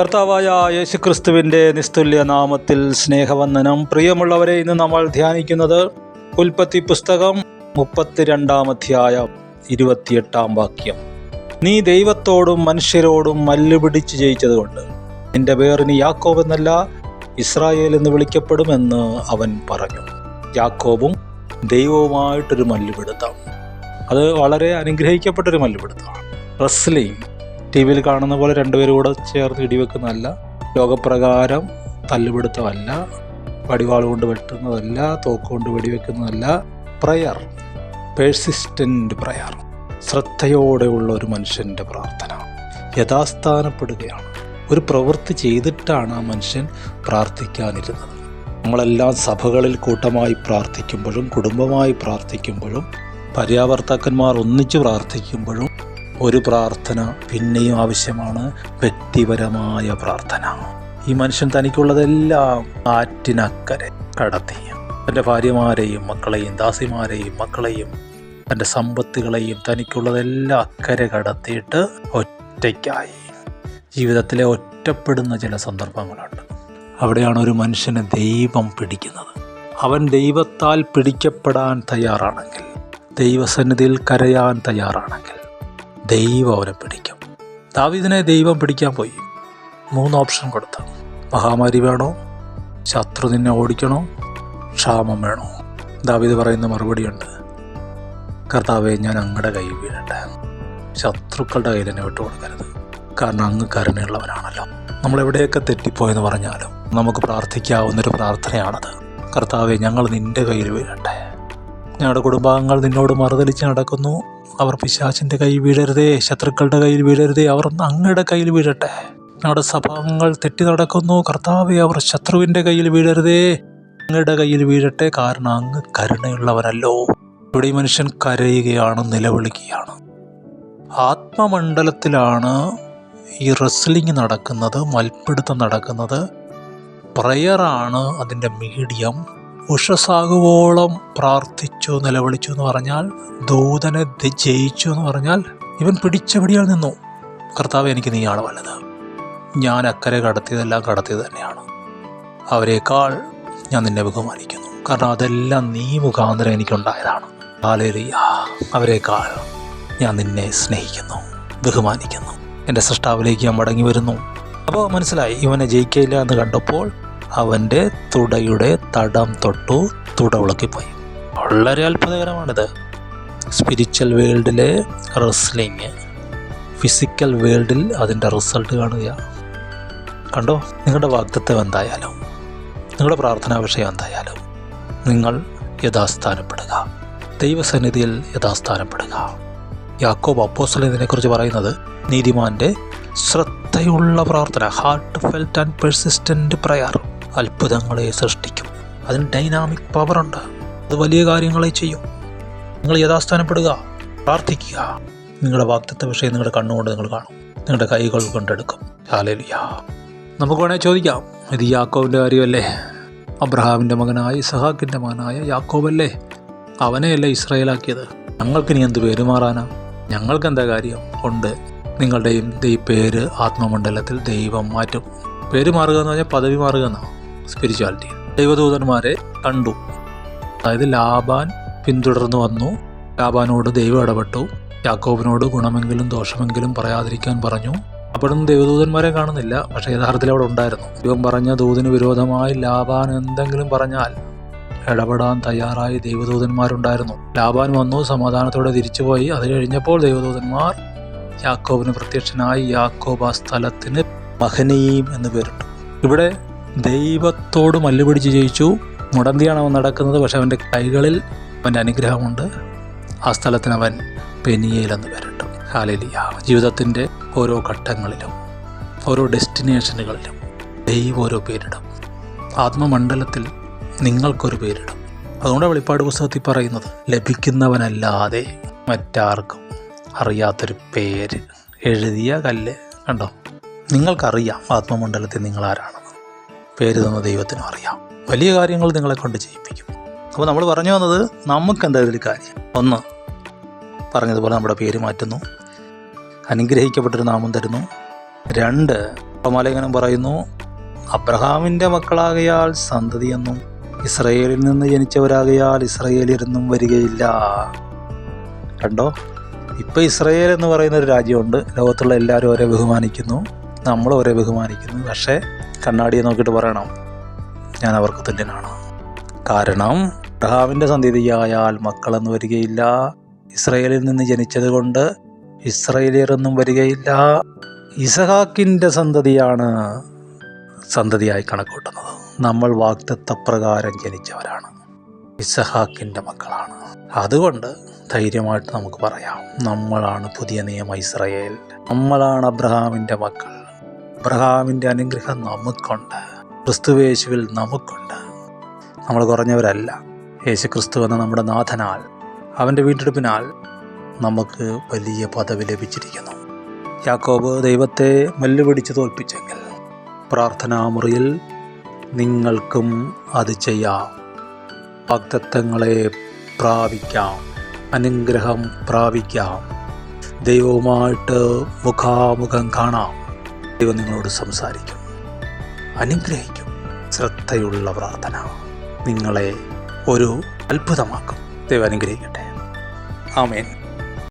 കർത്താവായ യേശുക്രിസ്തുവിന്റെ നിസ്തുല്യ നാമത്തിൽ സ്നേഹവന്ദനം. പ്രിയമുള്ളവരെ ഇന്ന് നമ്മൾ ധ്യാനിക്കുന്നത് ഉൽപ്പത്തി പുസ്തകം മുപ്പത്തിരണ്ടാം അധ്യായം ഇരുപത്തിയെട്ടാം വാക്യം. നീ ദൈവത്തോടും മനുഷ്യരോടും മല്ലുപിടിച്ച് ജയിച്ചതുകൊണ്ട് നിന്റെ പേരിന് യാക്കോബ് എന്നല്ല ഇസ്രായേൽ എന്ന് വിളിക്കപ്പെടുമെന്ന് അവൻ പറഞ്ഞു. യാക്കോബും ദൈവവുമായിട്ടൊരു മല്ലുപിടുത്തം. അത് വളരെ അനുഗ്രഹിക്കപ്പെട്ടൊരു മല്ലുപിടുത്തമാണ്. റസ്ലിംഗ് ടി വിയിൽ കാണുന്ന പോലെ രണ്ടുപേരും കൂടെ ചേർന്ന് ഇടിവെക്കുന്നതല്ല. ലോകപ്രകാരം തല്ലുപിടുത്തമല്ല. വടിവാൾ കൊണ്ട് വെട്ടുന്നതല്ല. തോക്കുകൊണ്ട് വെടിവെക്കുന്നതല്ല. പ്രയർ. Persistent prayer. ശ്രദ്ധയോടെയുള്ള ഒരു മനുഷ്യന്റെ പ്രാർത്ഥന. യഥാസ്ഥാനപ്പെടുകയാണ്. ഒരു പ്രവൃത്തി ചെയ്തിട്ടാണ് ആ മനുഷ്യൻ പ്രാർത്ഥിക്കാനിരുന്നത്. നമ്മളെല്ലാം സഭകളിൽ കൂട്ടമായി പ്രാർത്ഥിക്കുമ്പോഴും കുടുംബമായി പ്രാർത്ഥിക്കുമ്പോഴും പര്യാവർത്തക്കന്മാർ ഒന്നിച്ചു പ്രാർത്ഥിക്കുമ്പോഴും ഒരു പ്രാർത്ഥന പിന്നെയും ആവശ്യമാണ് വ്യക്തിപരമായ പ്രാർത്ഥന. ഈ മനുഷ്യൻ തനിക്കുള്ളതെല്ലാം ആറ്റിനക്കരെ കടത്തി തന്റെ ഭാര്യമാരെയും മക്കളെയും ദാസിമാരെയും മക്കളെയും തന്റെ സമ്പത്തുകളെയും തനിക്കുള്ളതെല്ലാം അക്കരെ കടത്തിയിട്ട് ഒറ്റയ്ക്കായി. ജീവിതത്തിലെ ഒറ്റപ്പെടുന്ന ചില സന്ദർഭങ്ങളുണ്ട്. അവിടെയാണ് ഒരു മനുഷ്യനെ ദൈവം പിടിക്കുന്നത്. അവൻ ദൈവത്താൽ പിടിക്കപ്പെടാൻ തയ്യാറാണെങ്കിൽ ദൈവസന്നിധിയിൽ കരയാൻ തയ്യാറാണെങ്കിൽ ദൈവം അവനെ പിടിക്കും. ദാവീദിനെ ദൈവം പിടിക്കാൻ പോയി. മൂന്ന് ഓപ്ഷൻ കൊടുത്തു മഹാമാരി വേണോ? ശത്രു നിന്നെ ഓടിക്കണോ? ക്ഷാമം വേണോ? ദാവീദ് പറയുന്ന മറുപടിയുണ്ട് കർത്താവെ ഞാൻ അങ്ങടെ കൈ വീഴട്ടെ. ശത്രുക്കളുടെ കയ്യിൽ എന്നെ വിട്ടുകൊടുക്കരുത്. കാരണം അങ്ങ് കരുണയുള്ളവനാണല്ലോ. നമ്മൾ എവിടെയൊക്കെ തെറ്റിപ്പോയെന്ന് പറഞ്ഞാലും നമുക്ക് പ്രാർത്ഥിക്കാവുന്നൊരു പ്രാർത്ഥനയാണത്. കർത്താവെ ഞങ്ങൾ നിന്റെ കയ്യിൽ വീഴട്ടെ. ഞങ്ങളുടെ കുടുംബാംഗങ്ങൾ നിന്നോട് മറുതലിച്ച് നടക്കുന്നു. അവർ പിശാചിന്റെ കയ്യിൽ വീഴരുതേ ശത്രുക്കളുടെ കയ്യിൽ വീഴരുതേ അവർ അങ്ങയുടെ കയ്യിൽ വീഴട്ടെ. ഞങ്ങളുടെ സ്വഭാവങ്ങൾ തെറ്റി നടക്കുന്നു കർത്താവെ അവർ ശത്രുവിന്റെ കയ്യിൽ വീഴരുതേ. അങ്ങയുടെ കയ്യിൽ വീഴട്ടെ കാരണം അങ്ങ് കരുണയുള്ളവരല്ലോ. ഇവിടെ ഈ മനുഷ്യൻ കരയുകയാണ് നിലവിളിക്കുകയാണ്. ആത്മമണ്ഡലത്തിലാണ് ഈ റെസ്ലിംഗ് നടക്കുന്നത് മൽപ്പിടുത്തം നടക്കുന്നത്. പ്രയറാണ് അതിന്റെ മീഡിയം ഉഷസാകുവോളം പ്രാർത്ഥിച്ചു നിലവിളിച്ചു എന്ന് പറഞ്ഞാൽ ദൂതനെ ജയിച്ചു എന്ന് പറഞ്ഞാൽ ഇവൻ പിടിച്ചപിടിയാൽ നിന്നു. കർത്താവ് എനിക്ക് നീയാണ് വലുത്. ഞാൻ അക്കരെ കടത്തിയതെല്ലാം കടത്തിയത് തന്നെയാണ്. അവരെക്കാൾ ഞാൻ നിന്നെ ബഹുമാനിക്കുന്നു. കാരണം അതെല്ലാം നീ മുഖാന്തരം എനിക്കുണ്ടായതാണ്. ഹാലേലിയ അവരെക്കാൾ ഞാൻ നിന്നെ സ്നേഹിക്കുന്നു ബഹുമാനിക്കുന്നു. എന്റെ സൃഷ്ടാവിലേക്ക് ഞാൻ മടങ്ങി വരുന്നു. അപ്പോൾ മനസ്സിലായി ഇവനെ ജയിക്കില്ല എന്ന് കണ്ടപ്പോൾ അവന്റെ തുടയുടെ തടം തൊട്ടു തുട ഉളക്കിപ്പോയി വളരെ അത്ഭുതകരമാണിത്. സ്പിരിച്വൽ വേൾഡിലെ റെസ്ലിങ് ഫിസിക്കൽ വേൾഡിൽ അതിന്റെ റിസൾട്ട് കാണുക. കണ്ടോ? നിങ്ങളുടെ വാഗ്ദത്വം എന്തായാലും നിങ്ങളുടെ പ്രാർത്ഥനാ വിഷയം എന്തായാലും നിങ്ങൾ യഥാസ്ഥാനപ്പെടുക. ദൈവസന്നിധിയിൽ യഥാസ്ഥാനപ്പെടുക. യാക്കോബ് അപ്പോസ്റ്റൽ ഇതിനെക്കുറിച്ച് പറയുന്നത് നീതിമാന്റെ ശ്രദ്ധയുള്ള പ്രാർത്ഥന heartfelt and persistent prayer അത്ഭുതങ്ങളെ സൃഷ്ടിക്കും. അതിന് ഡൈനാമിക് പവറുണ്ട് അത് വലിയ കാര്യങ്ങളെ ചെയ്യും. നിങ്ങൾ യഥാസ്ഥാനപ്പെടുക പ്രാർത്ഥിക്കുക. നിങ്ങളുടെ വാക്തത്വ വിഷയം നിങ്ങളുടെ കണ്ണുകൊണ്ട് നിങ്ങൾ കാണും. നിങ്ങളുടെ കൈകൾ കൊണ്ടെടുക്കും. ഹാലേലിയ നമുക്ക് വേണേൽ ചോദിക്കാം ഇത് യാക്കോവിന്റെ കാര്യമല്ലേ? അബ്രഹാമിന്റെ മകനായ ഇസഹാക്കിന്റെ മകനായ യാക്കോബല്ലേ? അവനെയല്ലേ ഇസ്രയേലാക്കിയത്? ഞങ്ങൾക്കിനി എന്ത് പെരുമാറാനാ? ഞങ്ങൾക്ക് എന്താ കാര്യം? ഉണ്ട്. നിങ്ങളുടെയും ഈ പേര് ആത്മമണ്ഡലത്തിൽ ദൈവം മാറ്റും. പേര് മാറുക എന്ന് പറഞ്ഞാൽ പദവി മാറുക എന്നാണ് സ്പിരിച്വാലിറ്റി. ദൈവദൂതന്മാരെ കണ്ടു. അതായത് ലാബാൻ പിന്തുടർന്നു വന്നു. ലാബാനോട് ദൈവം ഇടപെട്ടു. യാക്കോബിനോട് ഗുണമെങ്കിലും ദോഷമെങ്കിലും പറയാതിരിക്കാൻ പറഞ്ഞു. അപ്പോഴൊന്നും ദൈവദൂതന്മാരെ കാണുന്നില്ല. പക്ഷേ യഥാർത്ഥത്തിൽ അവിടെ ഉണ്ടായിരുന്നു. ദൈവം പറഞ്ഞ ദൂതിന് വിരോധമായി ലാബാൻ എന്തെങ്കിലും പറഞ്ഞാൽ ഇടപെടാൻ തയ്യാറായി ദൈവദൂതന്മാരുണ്ടായിരുന്നു. ലാബാൻ വന്നു സമാധാനത്തോടെ തിരിച്ചുപോയി. അത് കഴിഞ്ഞപ്പോൾ ദൈവദൂതന്മാർ യാക്കോബിന് പ്രത്യക്ഷനായി യാക്കോബ് ആ സ്ഥലത്തിന് മഹനീം എന്ന് പേരിട്ടു. ഇവിടെ ദൈവത്തോട് മല്ലുപിടിച്ച് ജയിച്ചു. മുടന്തിയാണ് അവൻ നടക്കുന്നത്. പക്ഷെ അവന്റെ കൈകളിൽ അവന്റെ അനുഗ്രഹമുണ്ട്. ആ സ്ഥലത്തിന് അവൻ പെനിയയിലെന്ന് പേരിട്ടു. ഹാലിലിയ ജീവിതത്തിന്റെ ഓരോ ഘട്ടങ്ങളിലും ഓരോ ഡെസ്റ്റിനേഷനുകളിലും ദൈവം ഓരോ പേരിടും. ആത്മമണ്ഡലത്തിൽ നിങ്ങൾക്കൊരു പേരിടും. അതുകൊണ്ട് വെളിപ്പാട് പുസ്തകത്തിൽ പറയുന്നത് ലഭിക്കുന്നവനല്ലാതെ മറ്റാർക്കും അറിയാത്തൊരു പേര്. എഴുതിയ കല്ല് കണ്ടോ? നിങ്ങൾക്കറിയാം ആത്മമണ്ഡലത്തിൽ നിങ്ങൾ ആരാണെന്ന് പേര് തന്ന ദൈവത്തിനും അറിയാം. വലിയ കാര്യങ്ങൾ നിങ്ങളെ കൊണ്ട് ചെയ്യിപ്പിക്കും. അപ്പോൾ നമ്മൾ പറഞ്ഞു വന്നത് നമുക്ക് എന്താ ഇതിൽ കാര്യം? ഒന്ന് പറഞ്ഞതുപോലെ നമ്മുടെ പേര് മാറ്റുന്നു. അനുഗ്രഹിക്കപ്പെട്ടൊരു നാമം തരുന്നു. രണ്ട് പ്രമാലേഖനം പറയുന്നു അബ്രഹാമിന്റെ മക്കളാകയാൽ സന്തതിയെന്നും ഇസ്രയേലിൽ നിന്ന് ജനിച്ചവരാകയാൽ ഇസ്രയേലിരുന്നും വരികയില്ല. കണ്ടോ? ഇപ്പോൾ ഇസ്രയേൽ എന്ന് പറയുന്ന ഒരു രാജ്യമുണ്ട്. ലോകത്തുള്ള എല്ലാവരും അവരെ ബഹുമാനിക്കുന്നു. നമ്മൾ അവരെ ബഹുമാനിക്കുന്നു. പക്ഷേ കണ്ണാടിയെ നോക്കിയിട്ട് പറയണം ഞാൻ അവർക്ക് തുല്യനാണ്. കാരണം അബ്രഹാമിന്റെ സന്തതിയായാൽ മക്കളെന്ന് വരികയില്ല ഇസ്രയേലിൽ നിന്ന് ജനിച്ചത് കൊണ്ട് ഇസ്രയേലിയറൊന്നും വരികയില്ല. ഇസഹാക്കിന്റെ സന്തതിയാണ് സന്തതിയായി കണക്കൂട്ടുന്നത്. നമ്മൾ വാക്തത്വപ്രകാരം ജനിച്ചവരാണ്. ഇസഹാക്കിന്റെ മക്കളാണ്. അതുകൊണ്ട് ധൈര്യമായിട്ട് നമുക്ക് പറയാം നമ്മളാണ് പുതിയ നിയമ ഇസ്രയേൽ. നമ്മളാണ് അബ്രഹാമിന്റെ മക്കൾ. അബ്രഹാമിന്റെ അനുഗ്രഹം നമുക്കുണ്ട്. ക്രിസ്തുവേശുവിൽ നമുക്കുണ്ട്. നമ്മൾ കുറഞ്ഞവരല്ല. യേശു ക്രിസ്തു എന്ന നമ്മുടെ നാഥനാൽ അവന്റെ വീണ്ടെടുപ്പിനാൽ നമുക്ക് വലിയ പദവി ലഭിച്ചിരിക്കുന്നു. യാക്കോബ് ദൈവത്തെ മല്ലുപിടിച്ച് തോൽപ്പിച്ചെങ്കിൽ പ്രാർത്ഥനാമുറിയിൽ നിങ്ങൾക്കും അത് ചെയ്യാം. വാഗ്ദത്തങ്ങളെ പ്രാപിക്കാം. അനുഗ്രഹം പ്രാപിക്കാം. ദൈവവുമായിട്ട് മുഖാമുഖം കാണാം. ദൈവം നിങ്ങളോട് സംസാരിക്കും. അനുഗ്രഹിക്കും. ശ്രദ്ധയുള്ള പ്രാർത്ഥന. നിങ്ങളെ ഒരു അത്ഭുതമാക്കും. ദൈവം അനുഗ്രഹിക്കട്ടെ. ആമേൻ.